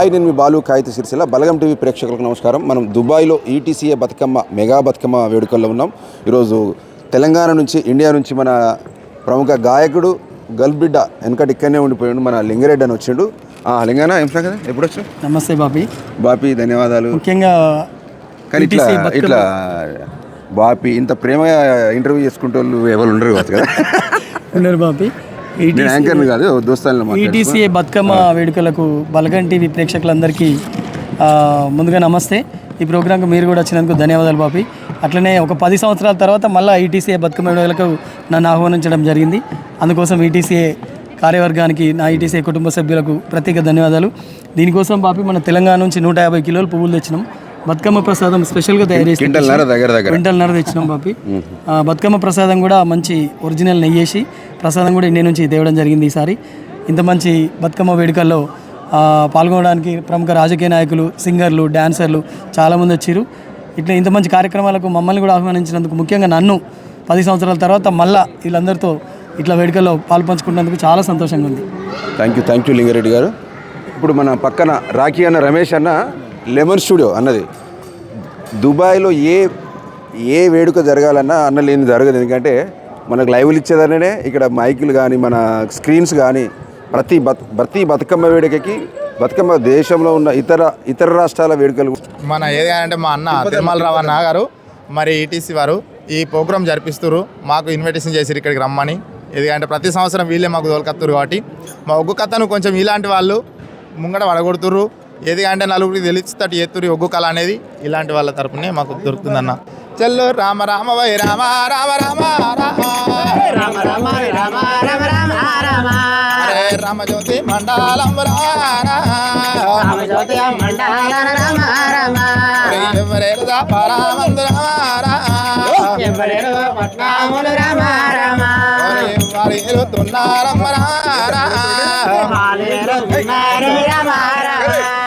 Hi నేను మీ బాలు కాగిత సిరిసిల్ల బలగం TV ప్రేక్షకులకు నమస్కారం. మనం దుబాయ్లో ఈటీసీఏ బతుకమ్మ మెగా బతుకమ్మ వేడుకల్లో ఉన్నాం. ఈరోజు తెలంగాణ నుంచి ఇండియా నుంచి మన ప్రముఖ గాయకుడు గల్బిడ్డ వెనకటి ఇక్కడనే ఉండిపోయాడు మన లింగరెడ్డి అని వచ్చిండు. ఆ, లింగన్న ఏం సంగతి? ఎప్పుడు వచ్చు నమస్తే బాబీ బాపి ధన్యవాదాలు. ముఖ్యంగా కానీ ఇట్లా ఇట్లా బాపి ఇంత ప్రేమగా ఇంటర్వ్యూ చేసుకుంటే వాళ్ళు ఎవరు ఉండరు కదా. ఉన్నారు బాబీ నేను యాంకర్ని కాదు దోస్తాను ఈటీసీఏ బతుకమ్మ వేడుకలకు బలగన్ టీవీ ప్రేక్షకులందరికీ ముందుగా నమస్తే. ఈ ప్రోగ్రాంకు మీరు కూడా వచ్చినందుకు ధన్యవాదాలు బాపి. అట్లనే ఒక పది సంవత్సరాల తర్వాత మళ్ళీ ఈటీసీఏ బతుకమ్మ వేడుకలకు నన్ను ఆహ్వానించడం జరిగింది. అందుకోసం ఈటీసీఏ కార్యవర్గానికి నా ఈటీసీఏ కుటుంబ సభ్యులకు ప్రత్యేక ధన్యవాదాలు. దీనికోసం బాపి మన తెలంగాణ నుంచి నూట యాభై కిలోలు పువ్వులు తెచ్చినాం. బతుకమ్మ ప్రసాదం స్పెషల్గా తయారు చేసి దగ్గర క్వింటల్నర తెచ్చినాం బాపి. బతుకమ్మ ప్రసాదం కూడా మంచి ఒరిజినల్ నెయ్యేసి ప్రసాదం కూడా ఇండియా నుంచి తేవడం జరిగింది ఈసారి. ఇంత మంచి బతుకమ్మ వేడుకల్లో పాల్గొనడానికి ప్రముఖ రాజకీయ నాయకులు సింగర్లు డాన్సర్లు చాలామంది వచ్చారు. ఇట్లా ఇంత మంచి కార్యక్రమాలకు మమ్మల్ని కూడా ఆహ్వానించినందుకు ముఖ్యంగా నన్ను పది సంవత్సరాల తర్వాత మళ్ళా వీళ్ళందరితో ఇట్లా వేడుకల్లో పాల్పంచుకున్నందుకు చాలా సంతోషంగా ఉంది. Thank you thank you Lingareddy గారు. ఇప్పుడు మన పక్కన రాఖీ అన్న రమేష్ అన్న లెమన్ స్టూడియో అన్నది. దుబాయ్లో ఏ ఏ వేడుక జరగాలన్నా అన్న లేని జరగదు. ఎందుకంటే మనకు లైవ్లు ఇచ్చేదనే ఇక్కడ మైకులు కానీ మన స్క్రీన్స్ కానీ ప్రతి బత్ ప్రతి బతుకమ్మ వేడుకకి బతుకమ్మ దేశంలో ఉన్న ఇతర ఇతర రాష్ట్రాల వేడుకలు మన ఏది అంటే మా అన్న తిరుమలరావు రావన్న గారు మరి ఈటీసీ వారు ఈ ప్రోగ్రామ్ జరిపిస్తారు మాకు ఇన్విటేషన్ చేసి ఇక్కడికి రమ్మని. ఎందుకంటే ప్రతి సంవత్సరం వీళ్ళే మాకు తోలుకత్తురు కాబట్టి మా ఒగ్గు కథను కొంచెం ఇలాంటి వాళ్ళు ముంగట వడగొడుతుర్రు ఏది అంటే నలుగురికి తెలుస్తట్టు ఎత్తురు ఒగ్గు కళ అనేది. ఇలాంటి వాళ్ళ తరపునే మాకు దొరుకుతుందన్న. చెల్లు. రామ రామ వై రామ రామ రామ రామ. రామ రామ రామ రామ రామ అరే రామ జ్యోతి మండలం రామ జ్యోతి మండలం రామ రామ. ఎవరేరు పరామందు రామ ఎవరేరు పట్నాములు రామ రామ. వారేరు తున్నారమ్మ రామ. రామ రామ.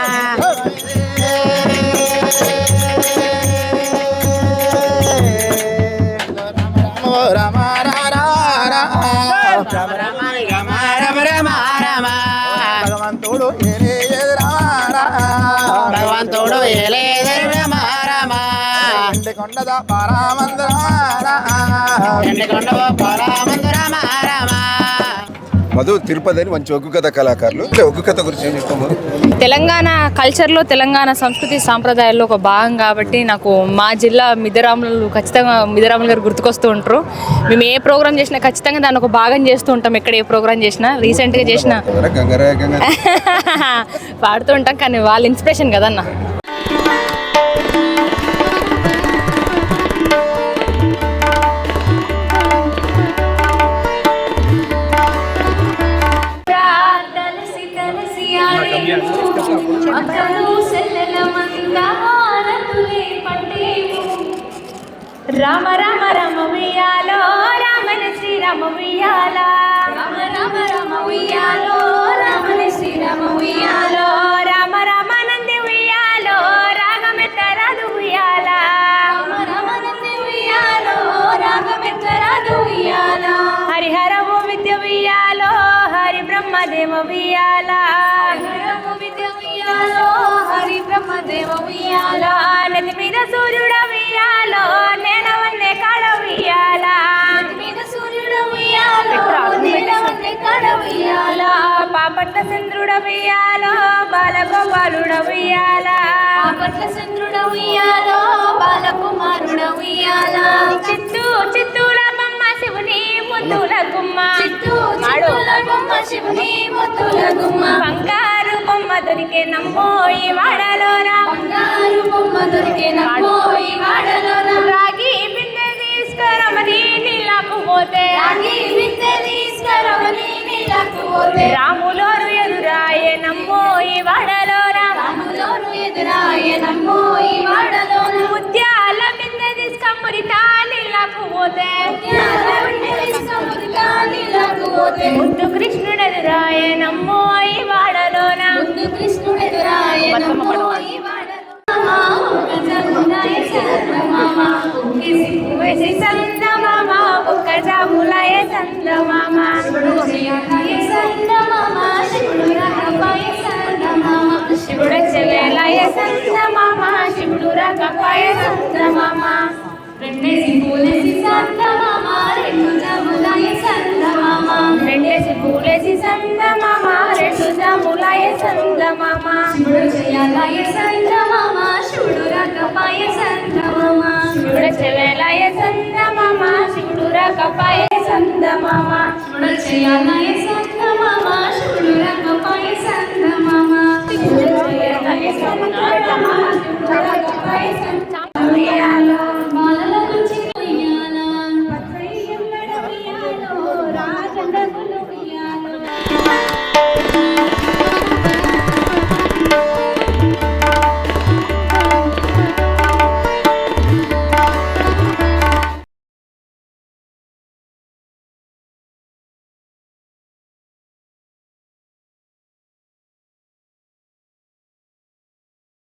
మధు తిరుపతి అని మంచి ఒగ్గు కథ కళాకారులు. ఒగ్గు కథ గురించి ఏం చెప్తాము తెలంగాణ కల్చర్లో తెలంగాణ సంస్కృతి సాంప్రదాయాల్లో ఒక భాగం కాబట్టి నాకు మా జిల్లా మిద్దరాములు ఖచ్చితంగా మిద్దరాములు గారు గుర్తుకొస్తూ ఉంటారు. మేము ఏ ప్రోగ్రామ్ చేసినా ఖచ్చితంగా దాన్ని ఒక భాగం చేస్తూ ఉంటాం. ఎక్కడ ఏ ప్రోగ్రామ్ చేసినా రీసెంట్గా చేసిన. పాడుతూ ఉంటాం. కానీ వాళ్ళ ఇన్స్పిరేషన్ కదన్న. రామ రామ రామ ఉయ్యాలో రామన శ్రీరామ ఉయ్యాల రామ రామ రామ ఉయ్యాలో రామన శ్రీరామ ఉయ్యాలో రామ రామ నంది ఉయ్యాలో రాగమెత్తరాదు ఉయ్యాల. రామ రామ నంది ఉయ్యాలో రాగమెత్తరాదు ఉయ్యాల. హరిహరము విద్య ఉయ్యాలో హరి బ్రహ్మదేవ ఉయ్యాల. ఉయ్యాలో హరి బ్రహ్మదేవ ఉయ్యాల నది మీద సూర్యుడ ఉయ్యాలో నేను వందే కాడ ఉయ్యాల. మీద సూర్యుడ ఉయ్యాలో నేను వందే కాడ ఉయ్యాల. పాపట్ల చంద్రుడ ఉయ్యాలో బాలగోపాలుడ ఉయ్యాల. పాపట్ల చంద్రుడ ఉయ్యాలో బాలకుమారుడ ఉయ్యాల. చిత్తూ చిత్తూల బొమ్మ శివుని ముద్దుల గుమ్మ. చిత్తూ చిత్తూల బొమ్మ శివుని ముద్దుల గుమ్మ. బొమ్మ దొరికే నమ్మో ఈ వాడలోరా బంగారు బొమ్మ దొరికే నమ్మో ఈ వాడలోరా రాగి బిందె తీసుకురమని నీళ్ళకు పోతే. రాగి బిందె తీసుకురమని నీళ్ళకు పోతే. రాములోరు ఎదురాయే నమ్మో ఈ వాడలోరా రాములోరు ఎదురాయే నమ్మో ఈ వాడలోరా ముత్యాల బిందె తీసుకమ్మురితా నీళ్ళకు పోతే. ముద్దు కృష్ణుడు ఎదురాయే నమ్మో ఎదురాయే నమ్మో ఈ శివుడు సందమామ శివుడు రకపాయ సందమామ రెండేసి పూలేసి సందమామ రెండు జములాయ సందమామ రెండేసి పూలేసి సందమామ రెండు జములాయ సందమామ శివుడు చేయాలాయ సందమామ శివుడు రకపాయ సందమామ శివుడు చెవేలాయ సందమామ శివుడు రకపాయ సందమామ శివుడు చేయాలాయ సందమామ శివుడు రకపాయ సందమామ శివుడు చేయాలాయ సందమామ శివుడు రకపాయ సందమామ